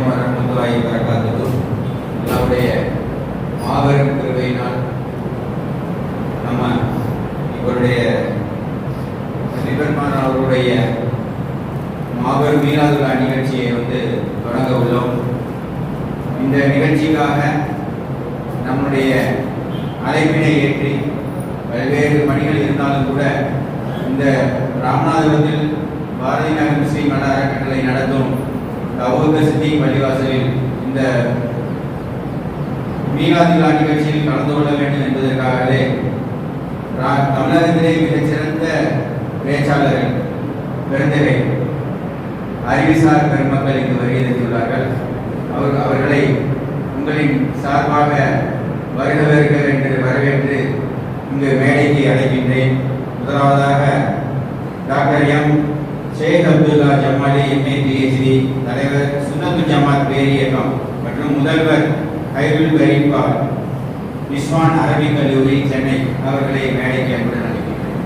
வரமத்துல்லாஹி வரகாத்துஹு நம்முடைய மாபெரும் கிருபையினால் நம்ம இவருடைய நிபர்மான் அவருடைய மாபெரும் மீனாதுலா நிகழ்ச்சியை வந்து தொடங்க உள்ளோம். இந்த நிகழ்ச்சிக்காக நம்முடைய அழைப்பினை ஏற்றி பல்வேறு பணிகள் இருந்தாலும் கூட இந்த ராமநாதபுரத்தில் பாரதி நகர் முஸ்லீம் நல நடத்தும் தவூத சித்தி பள்ளிவாசலில் இந்த மீனாதிலா நிகழ்ச்சியில் கலந்து கொள்ள வேண்டும் என்பதற்காகவே தமிழகத்திலே தமிழகத்திலே மிகச்சிறந்த பேச்சாளர்கள் பெருந்தகை அறிவுசார் பெருமக்கள் இங்கு வருகை தந்துள்ளார்கள். அவர் அவர்களை உங்களின் சார்பாக வருகவர்கள் என்று வரவேற்று இங்கு மேடைக்கு அழைக்கின்றேன். முதலாவதாக doctor M. Sheikh Abdullah Jamali MA PhD தலைவர் சுனத்து ஜமாத் பேரியக்கம் மற்றும் முதல்வர் ஹைருல் கரீபா விஸ்வான் அரபி கல்லூரி சென்னை. அவர்களை மேடைக்கு அன்புடன் நடிக்கிறேன்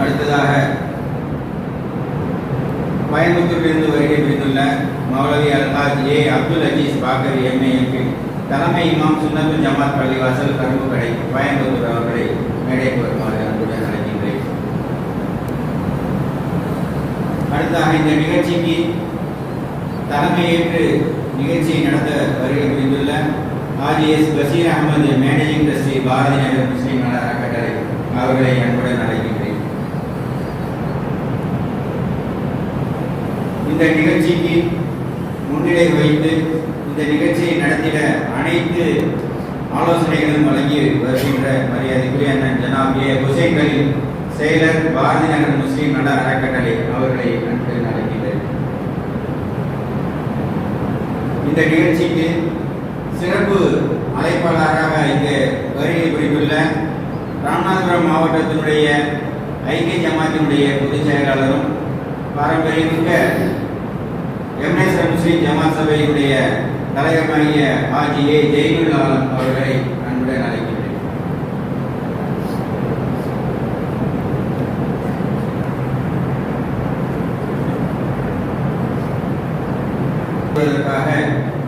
அடுத்ததாக கோயம்புத்தூரிலிருந்து வருகை புரிந்துள்ள மௌலவி அல்ஹாஜ் ஏ. அப்துல் அஜீஸ் பாக்கர் எம்ஏஎம்பி தலைமை இமாம் சுன்னத்து ஜமாத் பள்ளிவாசல் கரும்பு கடை கோயம்புத்தூர் அவர்களை மேடைக்கு வருமாறு அன்புடன் அழைக்கின்றேன். அடுத்ததாக இந்த நிகழ்ச்சிக்கு தலைமையேற்று நிகழ்ச்சியை நடத்த வருகை புரிந்துள்ள RGS Basheer Ahmed managing trustee Bharathi Nagar முஸ்லீம் நல அறக்கட்டளை அவர்களை அன்புடன் அழைக்கின்றேன். இந்த நிகழ்ச்சிக்கு முன்னிலை வைத்து இந்த நிகழ்ச்சியை நடத்திட அனைத்து ஆலோசனைகளும் வழங்கி வருகின்ற மரியாதைக்குரிய அண்ணன் ஜனாப் ஏ. ஹுசைன் கலீல் செயலர் பாரதி நகர் முஸ்லீம் நட அறக்கட்டளை அவர்களை அன்புடன் அழைக்கின்றேன். இந்த நிகழ்ச்சிக்கு சிறப்பு அழைப்பாளராக இங்கு வருகை புரிந்துள்ள ராமநாதபுரம் மாவட்டத்தினுடைய ஐக்கிய ஜமாத்தினுடைய பொதுச் செயலாளரும் பாரம்பரியமிக்க எம்எஸ்எம் முஸ்லீம் ஜமாத் சபையினுடைய தலைவராகிய ஆஜி ஏ ஜெயினுல் ஆலம் அவர்களை அன்புடன் அழைக்கிறேன்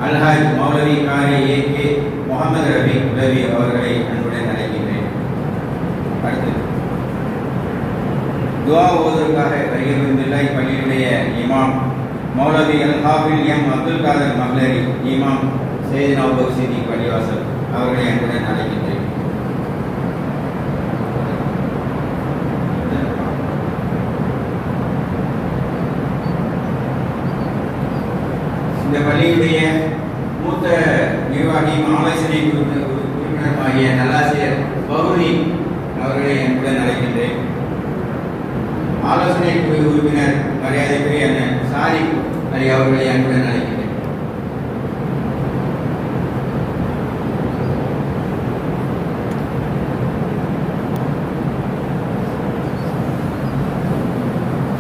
அல்ஹாஜ் மௌலவி காரி ஏ கே முகமது ரபி உதவி அவர்களை அன்புடன் அழைக்கிறேன் அடுத்து. துவா ஓதுவதற்காக வருகை புரிந்துள்ள இப்பள்ளியுடைய இமாம் மௌலவி அல் ஹாஃபில் எம் அப்துல் காதர் மஹ்லரி இமாம் செய்தினா பகுசிதி பள்ளிவாசல் அவர்களை அன்புடன் அழைக்கின்றேன். இந்த பள்ளியுடைய மூத்த நிர்வாகியும் ஆலோசனை உறுப்பினருமாகிய நல்லாசிரியர் பௌரி அவர்களை அன்புடன் அழைக்கின்றேன். ஆலோசனை குழு உறுப்பினர் மரியாதைக்குரிய அவர்களை அன்புடன் அழைக்கின்றேன்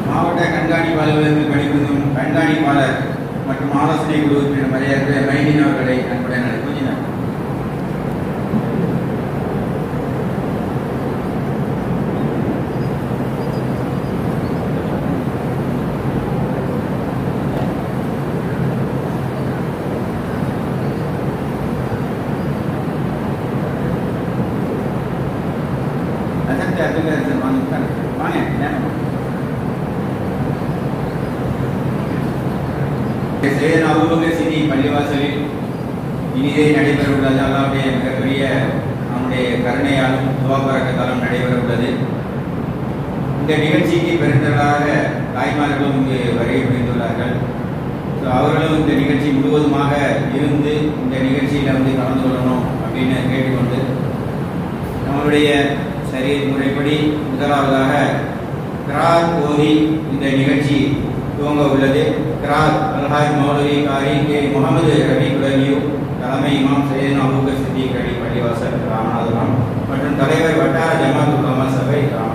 மாவட்ட கண்காணிப்பு அலுவலகத்தில் பணிபுரிந்தும் கண்காணிப்பாளர் மற்றும் ஆலோசனை குழு உறுப்பினர் மரியாதை மைனின் அவர்களை அன்புடன் அழைக்கின்றேன் அசத்து சார் வாங்க உட்காருங்க. வாங்க நேரம் சேதன் அபுபக்கர் சிதி பள்ளிவாசலில் இனிதே நடைபெற உள்ளது அல்லாவுடைய மிகப்பெரிய அவனுடைய கருணையாலும் துவாபரக்கத்தாலும் நடைபெற உள்ளது இந்த நிகழ்ச்சிக்கு பெருந்தவராக தாய்மார்களும் இங்கு வருகை புரிந்துள்ளார்கள் ஸோ அவர்களும் இந்த நிகழ்ச்சி முழுவதுமாக இருந்து இந்த நிகழ்ச்சியில் வந்து கலந்து கொள்ளணும் அப்படின்னு கேட்டுக்கொண்டு நம்மளுடைய சரி முறைப்படி முதலாவதாக கிராத் ஓதி இந்த நிகழ்ச்சி துவங்க உள்ளது. கிராத் அல்ஹாஜ் மௌலவி காரி கே. முகமது ரவி குலவியூ தலைமை இமாம் சையன் அபூக சித்திக் அலி பள்ளிவாசல் ராமநாதபுரம் மற்றும் தலைவர் வட்டார ஜமாத் உலமா சபை ராம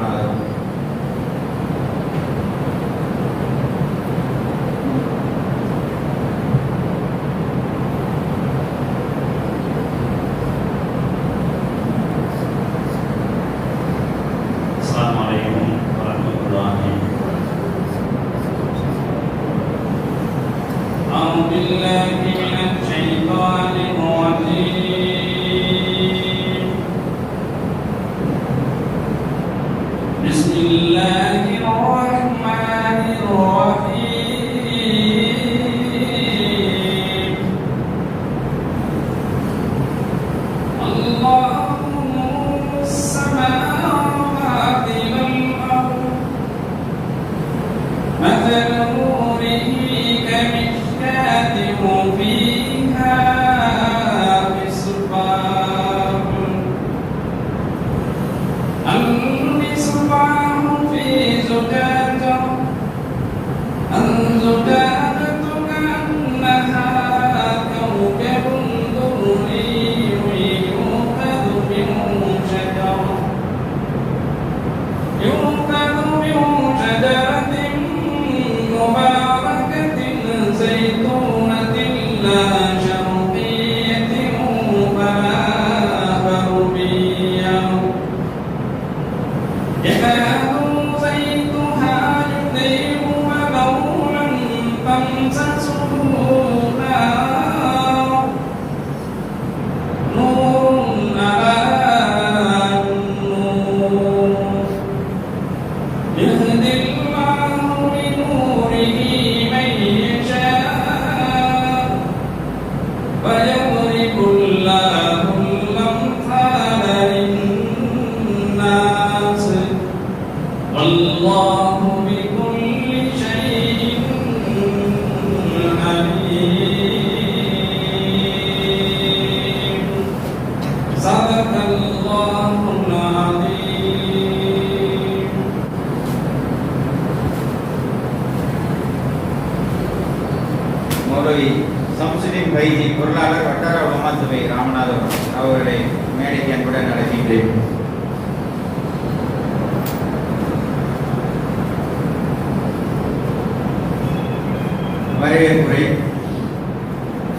வரவேற்புரை.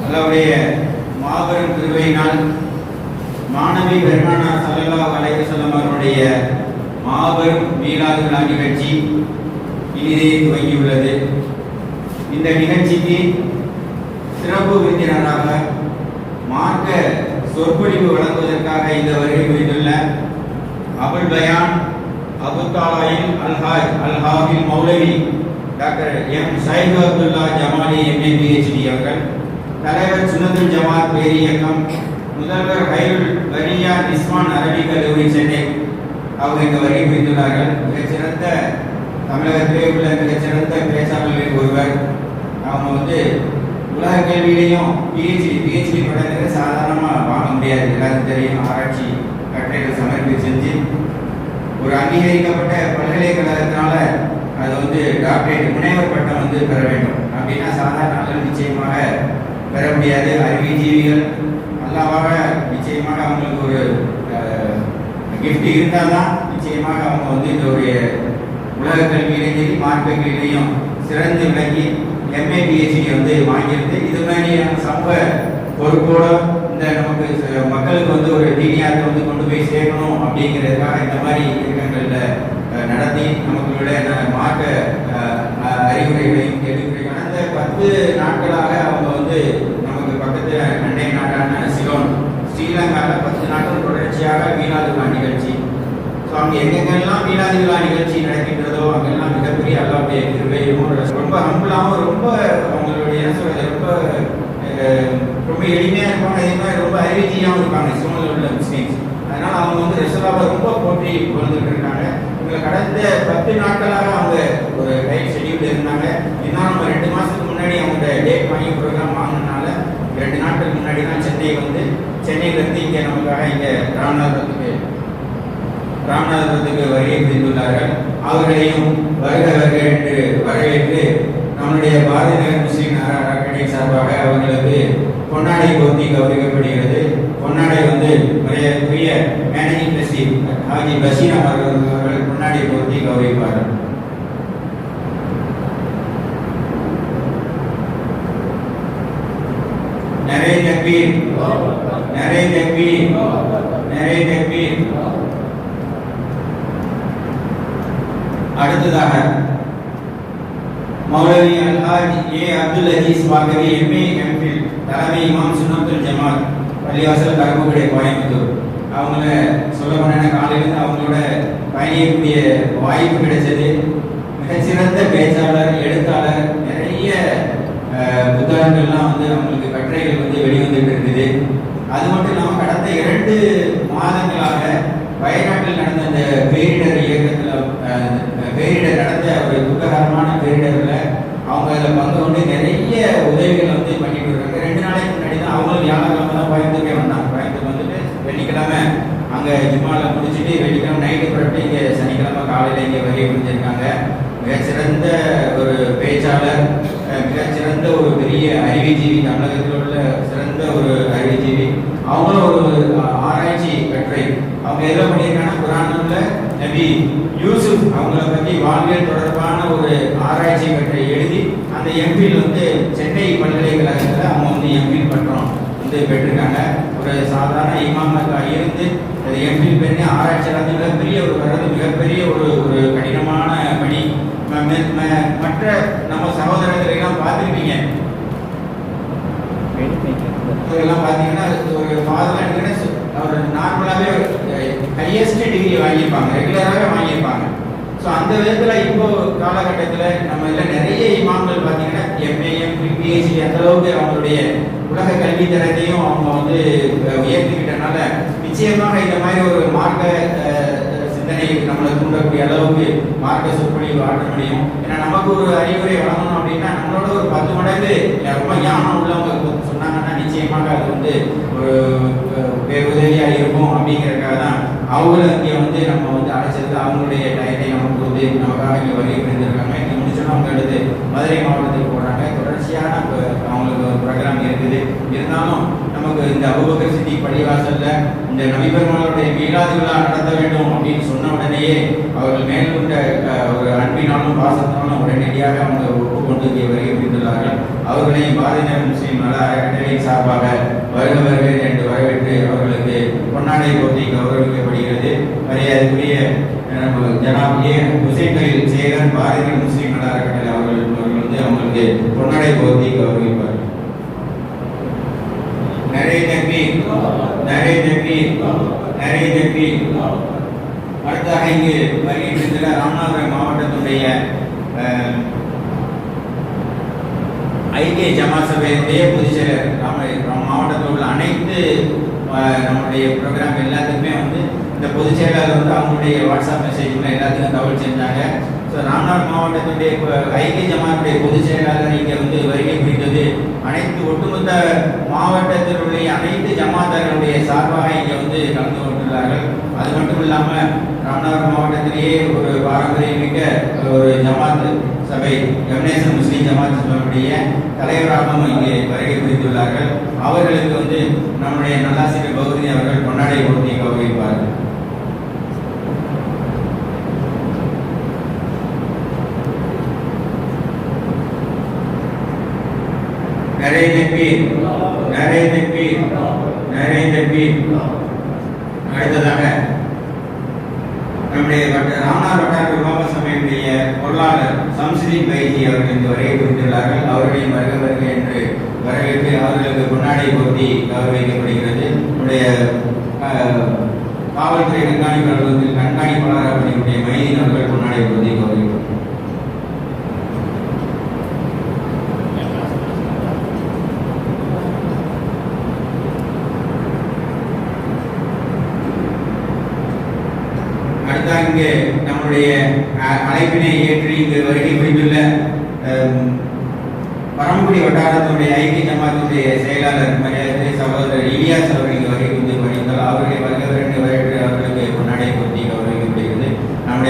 அல்லாவுடைய மாபெரும் திருவையினால் மாணவி பெருமானா சல்லா அலைஹி செல்லம் அவர்களுடைய மாபெரும் மீளாது விழா நிகழ்ச்சி இனிதே துவங்கியுள்ளது. இந்த நிகழ்ச்சிக்கு சிறப்பு விருந்தினராக மார்க்க சொற்பொழிவு வழங்குவதற்காக இந்த வருகை புரிந்துள்ள அபுல் பயான் அபு தாலாயில் அல்ஹாஜ் அல்ஹாவில் மௌலவி doctor M Saifu Abdullah Jamali MA PhD அவர்கள் தலைவர் சுனதுல் ஜமாத் பேரியக்கம் முதல்வர் ஹைருல் வரியா இஸ்மான் அரபி கல்லூரி சென்னை அவங்க இங்கு வருகை புரிந்துள்ளார்கள். மிகச்சிறந்த தமிழகத்திலே உள்ள மிகச்சிறந்த பேச்சாளர்களில் ஒருவர். அவங்க வந்து உலக கல்வியிலையும் பிஹெச்டி பிஹெச்டி பட்டங்கிறது சாதாரணமாக வாங்க முடியாது. எல்லாருக்கும் தெரியும் ஆராய்ச்சி கட்டுரைகள் சமர்ப்பி செஞ்சு ஒரு அங்கீகரிக்கப்பட்ட பல்கலைக்கழகத்தினால அது வந்து டாக்டரேட் முனைவர் பட்டம் வந்து பெற வேண்டும். அப்படின்னா சாதாரண நிச்சயமாக பெற முடியாது. அறிவிஜீவிகள் நல்லாவாக நிச்சயமாக அவங்களுக்கு ஒரு கிஃப்ட் இருந்தால் தான் நிச்சயமாக அவங்க வந்து இந்த ஒரு உலக கல்வியிலையும் சரி மார்க்க சிறந்து விளங்கி எம்ஏ பிஹெச்டி வந்து வாங்கியிருந்து இது மாதிரியான சமூக பொறுப்போட இந்த நமக்கு மக்களுக்கு வந்து ஒரு தீனியாத்தை வந்து கொண்டு போய் சேர்க்கணும் அப்படிங்கிறதுக்காக இந்த மாதிரி இயக்கங்களில் நடத்தி நமக்களுடைய ந- மார்க்க அறிவுரைகளையும் கேள்விகளை அந்த பத்து நாட்களாக அவங்க வந்து நமக்கு பக்கத்து அண்டை நாடான சிலோன் ஸ்ரீலங்காவில் பத்து நாட்கள் தொடர்ச்சியாக மீனாது நிகழ்ச்சி. ஸோ அங்கே எங்கெங்கெல்லாம் மீனாது விழா நிகழ்ச்சி நடக்கின்றதோ அங்கெல்லாம் மிகப்பெரிய அல்லாவுடைய கிருபையும் ரொம்ப ஹம்பிளாகவும் ரொம்ப அவங்களுடைய ரொம்ப ரொம்ப எளிமையாக இருப்பாங்க. அதே மாதிரி ரொம்ப அறிவிச்சியாகவும் இருப்பாங்க. சூழ்நிலை உள்ள முஸ்லீம்ஸ். அதனால் அவங்க வந்து ரசோலாவை ரொம்ப போற்றி வந்துட்டு இருக்காங்க. இவங்க கடந்த பத்து நாட்களாக அவங்க ஒரு டைம் ஷெடியூல் இருந்தாங்க. ஏன்னா நம்ம ரெண்டு மாதத்துக்கு முன்னாடி அவங்க டேட் வாங்கி ப்ரோக்ராம் வாங்கினால ரெண்டு நாட்களுக்கு முன்னாடி தான் சென்னை வந்து சென்னையிலேருந்து இங்கே நமக்காக இங்கே ராமநாதபுரத்துக்கு ராமநாதபுரத்துக்கு வருகை புரிந்துள்ளார்கள். அவர்களையும் வருக வருக என்று வரவேற்று நம்முடைய பாரதிய நகர் முஸ்லீம் அறக்கட்டளை சார்பாக அவர்களுக்கு பொன்னாடை போர்த்தி கௌரவிக்கப்படுகிறது. பொன்னாடை வந்து மரியாதைக்குரிய மேனேஜிங் ட்ரஸ்டி ஹாஜி பசீனா அவர்கள் அவர்கள் பொன்னாடை போர்த்தி கௌரவிப்பார்கள். நிறைய தக்பீர் நிறைய தக்பீர் நிறைய தக்பீர். அடுத்ததாக மௌலவி Alhaj A Abdul Aziz Vahavi MA MPhil தலைமை இமாம் சுனத்துல் ஜமாத் பள்ளிவாசல் கரும்புகடை கோயம்புத்தூர். அவங்கள சொல்ல போனா காலையிலேருந்து அவங்களோட பயணிக்கக்கூடிய வாய்ப்பு கிடைச்சது. மிகச்சிறந்த பேச்சாளர் எழுத்தாளர் நிறைய புத்தகங்கள்லாம் வந்து அவங்களுக்கு கட்டுரைகள் வந்து வெளிவந்துட்டு இருக்குது. அது மட்டும் இல்லாமல் கடந்த இரண்டு மாதங்களாக வயநாட்டில் நடந்த அந்த பேரிடர் பேரிடர் நடந்த ஒரு துக்ககரமான பேரிடர் பங்கு கொண்டு நிறைய உதவிகள் வந்து பண்ணிட்டு இருக்காங்க ரெண்டு நாளைக்கு முன்னாடி தான் அவங்களும் வியாழக்கிழமை தான் கோயம்புத்தூர்க்கே வந்தாங்க. கோயம்புத்தூர் வந்துட்டு வெள்ளிக்கிழமை அங்கே ஜிம்மாவில் முடிச்சுட்டு வெள்ளிக்கிழமை நைட்டு புறப்பட்டு இங்கே சனிக்கிழமை காலையில் இங்கே வகை முடிஞ்சிருக்காங்க மிகச்சிறந்த ஒரு பேச்சாளர் அஹ் மிகச்சிறந்த ஒரு பெரிய அறிவுஜீவி தமிழகத்தில் உள்ள சிறந்த ஒரு அறிவுஜீவி. அவங்களும் ஒரு ஆராய்ச்சி கட்டுரை. அவங்க எதில் பண்ணியிருக்காங்கன்னா குரானில் நபி யூசுப் அவங்கள பற்றி வாழ்வியல் தொடர்பான ஒரு ஆராய்ச்சி கட்டுரை எழுதி அந்த எம்பில் வந்து சென்னை பல்கலைக்கழகத்தில் அவங்க வந்து எம்பில் பட்டம் வந்து பெற்றிருக்காங்க. ஒரு சாதாரண இமாமக்கா இருந்து அது எம்பில் பண்ணி ஆராய்ச்சியில் வந்து மிகப்பெரிய ஒரு மிகப்பெரிய ஒரு ஒரு கடினமான பணி. மற்ற நம்ம சகோதரர்களை எல்லாம் பார்த்துருப்பீங்க. எல்லாம் பார்த்தீங்கன்னா ஒரு ஃபாதர் எடுத்துக்கிட்டா அவர் நார்மலாகவே ஹையஸ்ட் டிகிரி வாங்கியிருப்பாங்க ரெகுலராகவே வாங்கியிருப்பாங்க. ஸோ அந்த விதத்தில் இப்போ காலகட்டத்தில் நம்ம இதில் நிறைய இமாம்கள் பார்த்தீங்கன்னா எம்ஏஎம் பிஹெச்டி அந்த அளவுக்கு அவங்களுடைய உலக கல்வி தரத்தையும் அவங்க வந்து உயர்த்திக்கிட்டனால நிச்சயமாக இந்த மாதிரி ஒரு மார்க்க அஹ், சிந்தனை நம்மளை தூண்டக்கூடிய அளவுக்கு மார்க்க சொற்பொழிவு ஆற்ற முடியும். ஏன்னா நமக்கு ஒரு அறிவுரை வழங்கணும் அப்படின்னா நம்மளோட ஒரு பத்து மடங்கு ரொம்ப ஞானம் உள்ளவங்க சொன்னாங்கன்னா நிச்சயமாக அது வந்து ஒரு அஹ், இருக்கும் அப்படிங்கறதுக்காக தான் அவங்கள இங்கே வந்து நம்ம வந்து அழைச்சது அவங்களுடைய டயத்தை நமக்கு வந்து நமக்காக இங்கே வருகை புரிந்திருக்காங்க. இங்கே முடிச்சோன்னா அவங்க எடுத்து மதுரை மாவட்டத்துக்கு போகிறாங்க தொடர்ச்சியான அவங்களுக்கு இருக்குது. இருந்தாலும் நமக்கு இந்த அபுபக்கர் சித்தி பள்ளிவாசல்ல இந்த நபிபெருமாளுடைய மீளாது விழா நடத்த வேண்டும் அப்படின்னு சொன்ன உடனேயே அவர்கள் மேற்கொண்ட ஒரு அன்பினாலும் பாசத்தினாலும் உடனடியாக அவங்க ஒப்புக்கொண்டு இங்கே வருகை புரிந்துள்ளார்கள் அவர்களையும் பாரதிய முஸ்லீம் நல அறக்கட்டளை சார்பாக வருக வருக என்று வரவேற்று அவர்களுக்கு பொன்னாடை போட்டி கௌரவிக்கப்படுகிறது. மரியாதைக்குரிய அஹ், ஜனாப் ஏ ஹுசைன் கலீல் சேகர் பாரதிய முஸ்லீம் நல அறக்கட்டளை அவர்கள் அவர்கள் வந்து அவங்களுக்கு பொன்னாடை போட்டி கௌரவிப்பார் நிறைய தம்பி நிறைய தம்பி நிறைய தம்பி அடுத்தாக இங்கு வருகின்ற ராமநாதபுரம் மாவட்டத்துடைய அஹ், ஐக்கிய ஜமா சபையினுடைய பொதுச்செயலர் மாவட்டத்தில் உள்ள அனைத்து நம்முடைய ப்ரோக்ராம் எல்லாத்துக்குமே வந்து இந்த பொதுச்செயலாளர் வந்து அவங்களுடைய வாட்ஸ்அப் மெசேஜ் எல்லாத்துக்கும் தகவல் செஞ்சாங்க. ஸோ ராமநாத் மாவட்டத்தினுடைய ஐக்கிய ஜமாத்துடைய பொதுச் செயலாளர் இங்கே வந்து வருகை புரிந்தது. அனைத்து ஒட்டுமொத்த மாவட்டத்தினுடைய அனைத்து ஜமாத்தார்களுடைய சார்பாக இங்கே வந்து கலந்து கொண்டுள்ளார்கள். அது மட்டும் இல்லாமல் ராமநாதபுரம் மாவட்டத்திலேயே ஒரு பாரம்பரியமிக்க ஒரு ஜமாத் சபை எம்னேசன் முஸ்லீம் ஜமாத் சபையுடைய தலைவராகவும் இங்கே வருகை புரிந்துள்ளார்கள். அவர்களுக்கு வந்து நம்முடைய நல்லாசிரியர் பகுதி அவர்கள் கொண்டாடை கொடுத்தீங்க ayudarnos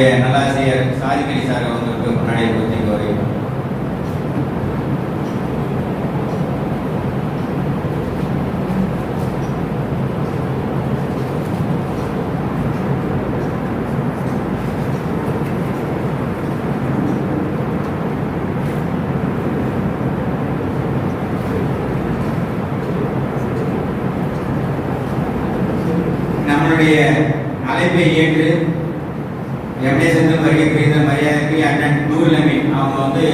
நம்முடைய நல்லாசிரியர் சாதிக்கலி சார் அவங்களுக்கு முன்னாடி கொடுத்து கௌரவிப்பார் நம்மளுடைய அழைப்பை ஏற்று எம்ஏ செந்தில் வருகை புரிந்த மரியாதைக்கு அண்ணன் நூல் நம்ம வந்து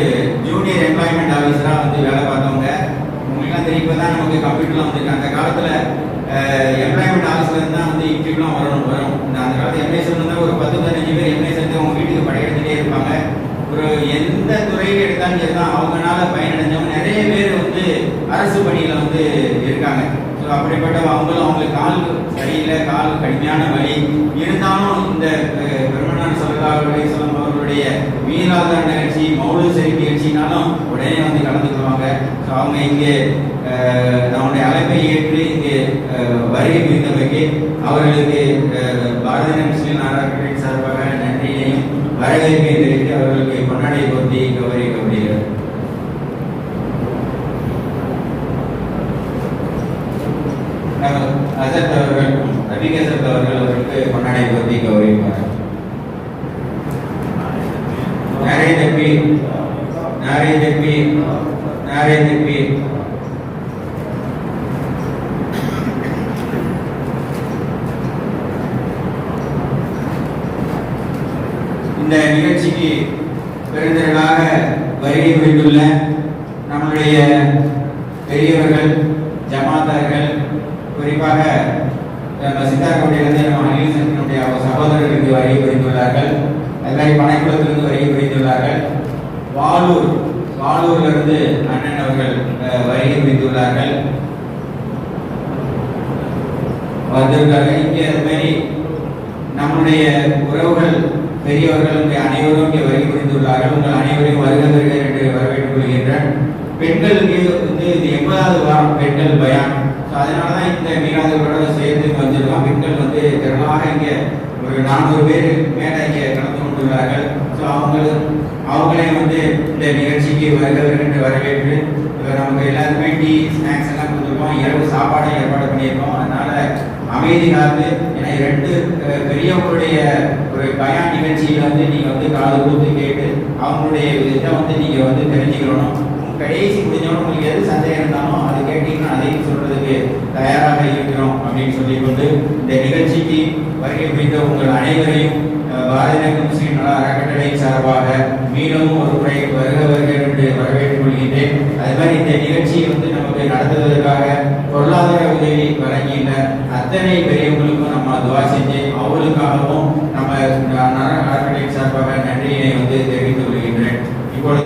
ஜூனியர் எம்ப்ளாய்மெண்ட் ஆஃபீஸராக வந்து வேலை பார்த்தவங்க. உங்களுக்குலாம் தெரியும் இப்போ தான் நமக்கு கம்ப்யூட்டர்லாம் வந்துருக்கு. அந்த காலத்தில் எம்ப்ளாய்மெண்ட் ஆஃபீஸில் இருந்து தான் வந்து இன்டர்வியூலாம் வரணும் வரும். இந்த அந்த காலத்தில் எம்ஏ செந்தில் ஒரு பத்து பதினஞ்சு பேர் எம்ஏ செஞ்சு அவங்க வீட்டுக்கு படையெடுத்துட்டே இருப்பாங்க. ஒரு எந்த துறையில் எடுத்தாலும் சரி தான் அவங்கனால பயனடைஞ்சவங்க நிறைய பேர் வந்து அரசு பணியில் வந்து இருக்காங்க. ஸோ அப்படிப்பட்ட அவங்களும் அவங்களுக்கு கால் சரியில்லை கால் கடுமையான வலி. இருந்தாலும் இந்த அஹ், பெருமனார் சொல்லா சொல்லம் அவர்களுடைய வீராதார நிகழ்ச்சி மௌலு சரி நிகழ்ச்சினாலும் உடனே வந்து இங்கே அஹ், நம்முடைய அழைப்பை ஏற்று இங்கே வருகை புரிந்தமைக்கு அவர்களுக்கு பாரத பாரதிய முஸ்லிம் நாடாளுமன்ற சார்பாக நன்றியையும் வரவேற்பை தெரிவித்து அவர்களுக்கு பொன்னாடை பொருத்தி கௌரவிக்கப்படுகிறது அசத் அவர்கள் ரபிக் அசத் அவர்கள் அவர்களுக்கு பொன்னாடை பொருத்தி கௌரவிப்பார்கள். நாரே தப்பி நாரே தப்பி நாரே தப்பி. இந்த நிகழ்ச்சிக்கு பெருந்திரளாக வருகை புரிந்துள்ள நம்முடைய பெரியவர்கள் ஜமாத்தார்கள் குறிப்பாக சித்தார்கோட்டையிலிருந்து நம்ம அனில்சனுடைய சகோதரர்களுக்கு வருகை புரிந்துள்ளார்கள். அது மாதிரி பனைக்குளத்திலிருந்து வருகை புரிந்துள்ளார்கள் வாலூர் வாலூரிலிருந்து அண்ணன் அவர்கள் வருகை புரிந்துள்ளார்கள் வந்திருக்கார்கள் இங்கே அது மாதிரி நம்முடைய உறவுகள் பெரியவர்கள் இங்கே அனைவரும் இங்கே வருகை புரிந்துள்ளார்கள் உங்கள் அனைவரையும் வருக வருக என்று வரவேற்றுக் கொள்கின்றேன் பெண்களுக்கு வந்து இது எண்பதாவது வாரம் பெண்கள் பயான். ஸோ அதனால தான் இந்த மீனாதர்களோட சேர்ந்து வந்திருக்கோம். பெண்கள் வந்து திரளாக இங்கே ஒரு நானூறு பேர் மேலே இங்கே கலந்து கொண்டுள்ளார்கள். ஸோ அவங்களே வந்து இந்த நிகழ்ச்சிக்கு வருகிறவர்கள் என்று வரவேற்று இப்ப நமக்கு எல்லாருமே டீ ஸ்நாக்ஸ் எல்லாம் கொடுத்துருக்கோம். இரவு சாப்பாடு ஏற்பாடு பண்ணியிருக்கோம். அதனால அமைதி காத்து ஏன்னா ரெண்டு பெரியவங்களுடைய ஒரு பயான் நிகழ்ச்சியில் வந்து நீங்கள் வந்து காது கொடுத்து கேட்டு அவங்களுடைய இதை வந்து நீங்கள் வந்து தெரிஞ்சுக்கணும். கடைசி முடிஞ்சவன உங்களுக்கு எது சந்தேகம் இருந்தாலும் அது கேட்டீங்கன்னா அதையும் சொல்றதுக்கு தயாராக இருக்கிறோம் அப்படின்னு சொல்லிக்கொண்டு இந்த நிகழ்ச்சிக்கு வருகை புரிந்த உங்கள் அனைவரையும் பாரதிக்கும் ஸ்ரீ அறக்கட்டளை சார்பாக மீனவும் ஒரு முறை வருக வருக என்று வரவேற்றுக் கொள்கின்றேன். அதே மாதிரி இந்த நிகழ்ச்சியை வந்து நமக்கு நடத்துவதற்காக பொருளாதார உதவி வழங்கின்ற அத்தனை பெரியவங்களுக்கும் நம்ம துவா செஞ்சு அவங்களுக்காகவும் நம்ம அறக்கட்டளை சார்பாக நன்றியினை வந்து